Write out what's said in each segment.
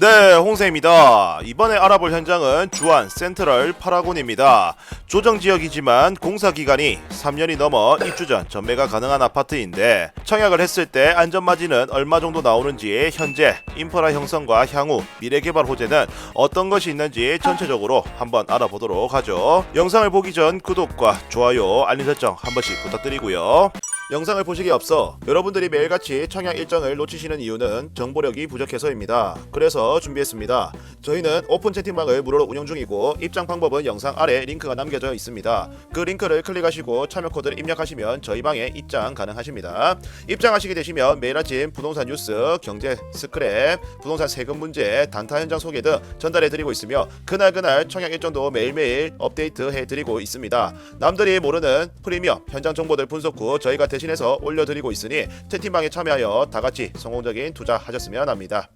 네, 홍세입니다. 이번에 알아볼 현장은 주안 센트럴 파라곤입니다. 조정 지역이지만 공사 기간이 3년이 넘어 입주 전 전매가 가능한 아파트인데 청약을 했을 때 안전 마진은 얼마 정도 나오는지 현재 인프라 형성과 향후 미래 개발 호재는 어떤 것이 있는지 전체적으로 한번 알아보도록 하죠. 영상을 보기 전 구독과 좋아요, 알림 설정 한 번씩 부탁드리고요. 영상을 보시기 앞서 여러분들이 매일같이 청약 일정을 놓치시는 이유는 정보력이 부족해서입니다. 그래서 준비했습니다. 저희는 오픈 채팅방을 무료로 운영 중이고 입장 방법은 영상 아래 링크가 남겨져 있습니다. 그 링크를 클릭하시고 참여 코드를 입력하시면 저희 방에 입장 가능하십니다. 입장하시게 되시면 매일 아침 부동산 뉴스, 경제 스크랩, 부동산 세금 문제, 단타 현장 소개 등 전달해 드리고 있으며 그날 그날 청약 일정도 매일매일 업데이트 해 드리고 있습니다. 남들이 모르는 프리미엄 현장 정보들 분석 후 저희가 대 신해서 올려드리고 있으니 채팅방에 참여하여 다 같이 성공적인 투자하셨으면 합니다.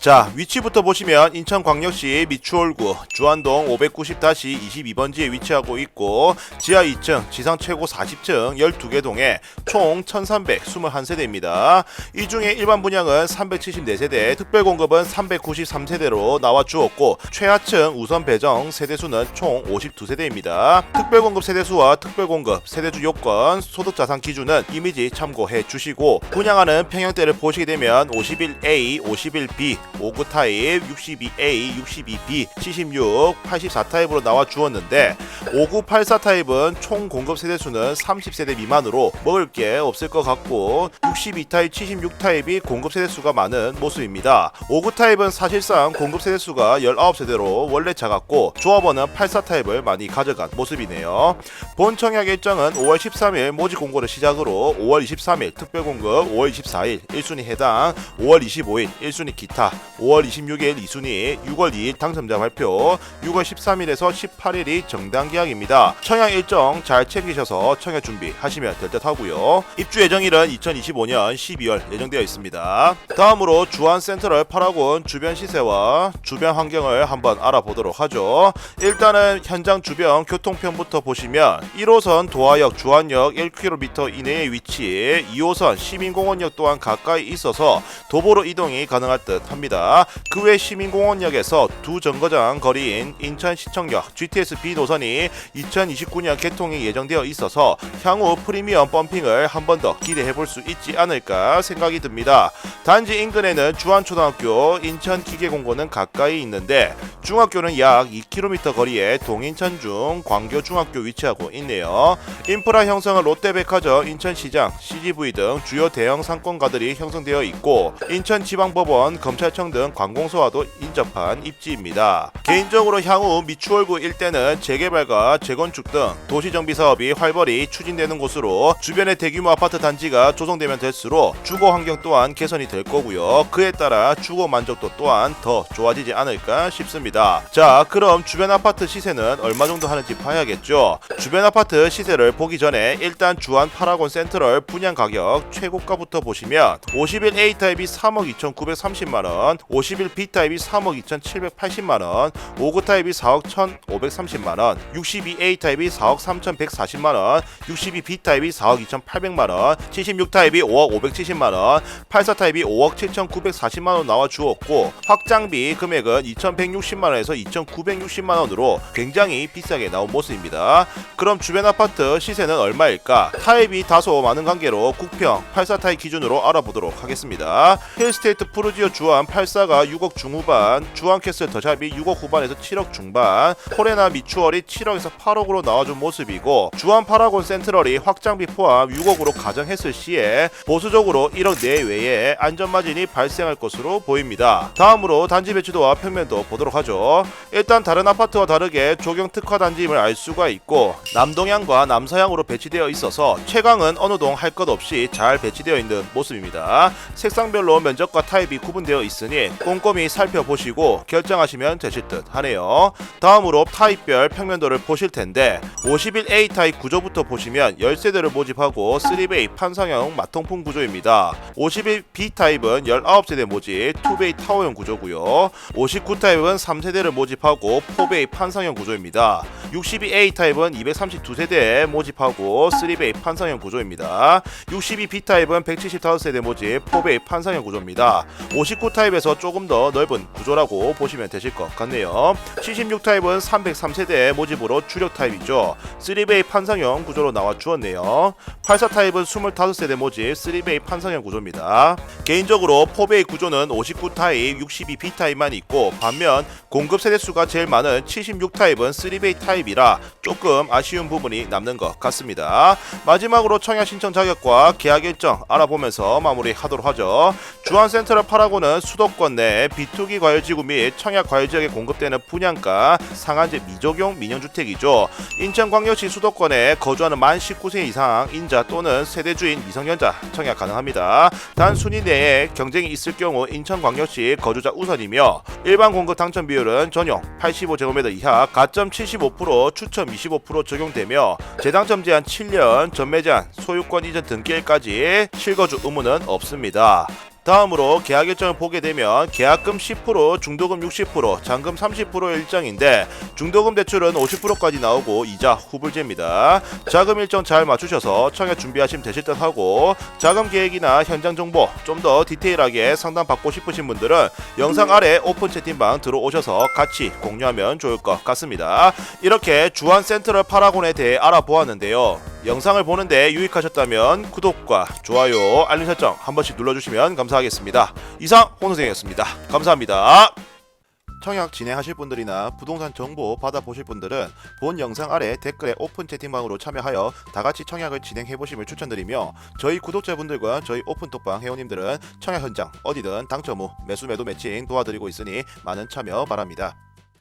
자 위치부터 보시면 인천광역시 미추홀구 주안동 590-22번지에 위치하고 있고 지하 2층 지상 최고 40층 12개 동에 총 1321세대입니다. 이 중에 일반 분양은 374세대, 특별 공급은 393세대로 나와 주었고 최하층 우선 배정 세대수는 총 52세대입니다. 특별 공급 세대수와 특별 공급 세대주 요건 소득 자산 기준은 이미지 참고해 주시고 분양하는 평형대를 보시게 되면 51A, 51B, 59 타입, 62A, 62B, 76, 84 타입으로 나와 주었는데 5984 타입은 총 공급 세대 수는 30세대 미만으로 먹을 게 없을 것 같고 62 타입, 76 타입이 공급 세대 수가 많은 모습입니다. 59 타입은 사실상 공급 세대 수가 19세대로 원래 작았고 조합원은 84 타입을 많이 가져간 모습이네요. 본 청약 일정은 5월 13일 모집 공고를 시작으로 5월 23일 특별 공급, 5월 24일 1순위 해당, 5월 25일 1순위 기타, 5월 26일 2순위, 6월 2일 당첨자 발표, 6월 13일에서 18일이 정당 계약입니다. 청약 일정 잘 챙기셔서 청약 준비하시면 될 듯 하고요. 입주 예정일은 2025년 12월 예정되어 있습니다. 다음으로 주안 센트럴 파라곤 주변 시세와 주변 환경을 한번 알아보도록 하죠. 일단은 현장 주변 교통편부터 보시면 1호선 도하역 주안역 1km 이내에 위치해 2호선 시민공원역 또한 가까이 있어서 도보로 이동이 가능할 듯 합니다. 그 외 시민공원역에서 두 정거장 거리인 인천시청역 GTS B 노선이 2029년 개통이 예정되어 있어서 향후 프리미엄 펌핑을 한 번 더 기대해 볼 수 있지 않을까 생각이 듭니다. 단지 인근에는 주안초등학교, 인천기계공고는 가까이 있는데 중학교는 약 2km 거리에 동인천중 광교중학교 위치하고 있네요. 인프라 형성은 롯데백화점, 인천시장, CGV 등 주요 대형 상권가들이 형성되어 있고 인천지방법원, 검찰청 등 관공서와도 인접한 입지입니다. 개인적으로 향후 미추홀구 일대는 재개발과 재건축 등 도시정비 사업이 활발히 추진되는 곳으로 주변의 대규모 아파트 단지가 조성되면 될수록 주거 환경 또한 개선이 될 거고요. 그에 따라 주거 만족도 또한 더 좋아지지 않을까 싶습니다. 자, 그럼 주변 아파트 시세는 얼마 정도 하는지 봐야겠죠. 주변 아파트 시세를 보기 전에 일단 주안 파라곤 센트럴 분양 가격 최고가부터 보시면 51A 타입이 3억 2,930만 원, 51B 타입이 3억 2,780만 원, 59 타입이 4억 1,530만 원, 62A 타입이 4억 3,140만 원, 62B 타입이 4억 2,800만 원, 76 타입이 5억 570만 원, 84 타입이 5억 7,940만 원 나와 주었고 확장비 금액은 2,160만 원에서 2,960만 원으로 굉장히 비싸게 나온 모습입니다. 그럼 주변 아파트 시세는 얼마일까? 타입이 다소 많은 관계로 국평 84 타입 기준으로 알아보도록 하겠습니다. 힐스테이트 푸르지오 주안 84가 6억 중후반, 주안캐슬 더샵이 6억 후반에서 7억 중반, 코레나 미추얼이 7억에서 8억으로 나와준 모습이고 주안 파라곤 센트럴이 확장비 포함 6억으로 가정했을 시에 보수적으로 1억 내외에 안전마진이 발생할 것으로 보입니다. 다음으로 단지 배치도와 평면도 보도록 하죠. 일단 다른 아파트와 다르게 조경 특화 단지임을 알 수가 있고 남동향과 남서향으로 배치되어 있어서 최강은 어느 동 할 것 없이 잘 배치되어 있는 모습입니다. 색상별로 면적과 타입이 구분되어 있으니 있으니 꼼꼼히 살펴보시고 결정하시면 되실 듯 하네요. 다음으로 타입별 평면도를 보실 텐데 51A 타입 구조부터 보시면 열세대를 모집하고 3베이 판상형 마통풍 구조입니다. 51B 타입은 19세대 모집 2베이 타워형 구조고요. 59 타입은 3세대를 모집하고 4베이 판상형 구조입니다. 62A 타입은 232세대 모집하고 3베이 판상형 구조입니다. 62B 타입은 175세대 모집 4베이 판상형 구조입니다. 59 타입에 서 조금 더 넓은 구조라고 보시면 되실 것 같네요. 76 타입은 303세대 모집으로 주력 타입이죠. 3베이 판상형 구조로 나와 주었네요. 84 타입은 25세대 모집 3베이 판상형 구조입니다. 개인적으로 4베이 구조는 59 타입, 62B 타입만 있고 반면 공급 세대 수가 제일 많은 76 타입은 3베이 타입이라 조금 아쉬운 부분이 남는 것 같습니다. 마지막으로 청약 신청 자격과 계약 일정 알아보면서 마무리하도록 하죠. 주한 센트럴 파라고는 수 도권 내 비투기 과열지구 및 청약 과열지역에 공급되는 분양가 상한제 미적용 민영주택이죠. 인천광역시 수도권에 거주하는 만 19세 이상 인자 또는 세대주인 미성년자 청약 가능합니다. 단 순위 내에 경쟁이 있을 경우 인천광역시 거주자 우선이며 일반 공급 당첨 비율은 전용 85제곱미터 이하 가점 75% 추첨 25% 적용되며 재당첨 제한 7년 전매 제한 소유권 이전 등기일까지 실거주 의무는 없습니다. 다음으로 계약 일정을 보게 되면 계약금 10%, 중도금 60%, 잔금 30% 일정인데 중도금 대출은 50%까지 나오고 이자 후불제입니다. 자금 일정 잘 맞추셔서 청약 준비하시면 되실 듯 하고 자금 계획이나 현장 정보 좀 더 디테일하게 상담 받고 싶으신 분들은 영상 아래 오픈 채팅방 들어오셔서 같이 공유하면 좋을 것 같습니다. 이렇게 주한 센트럴 파라곤에 대해 알아보았는데요. 영상을 보는데 유익하셨다면 구독과 좋아요, 알림 설정 한 번씩 눌러주시면 감사하겠습니다. 이상 홍선생이었습니다. 감사합니다. 청약 진행하실 분들이나 부동산 정보 받아보실 분들은 본 영상 아래 댓글에 오픈 채팅방으로 참여하여 다 같이 청약을 진행해 보심을 추천드리며 저희 구독자분들과 저희 오픈톡방 회원님들은 청약 현장 어디든 당첨 후 매수 매도 매칭 도와드리고 있으니 많은 참여 바랍니다.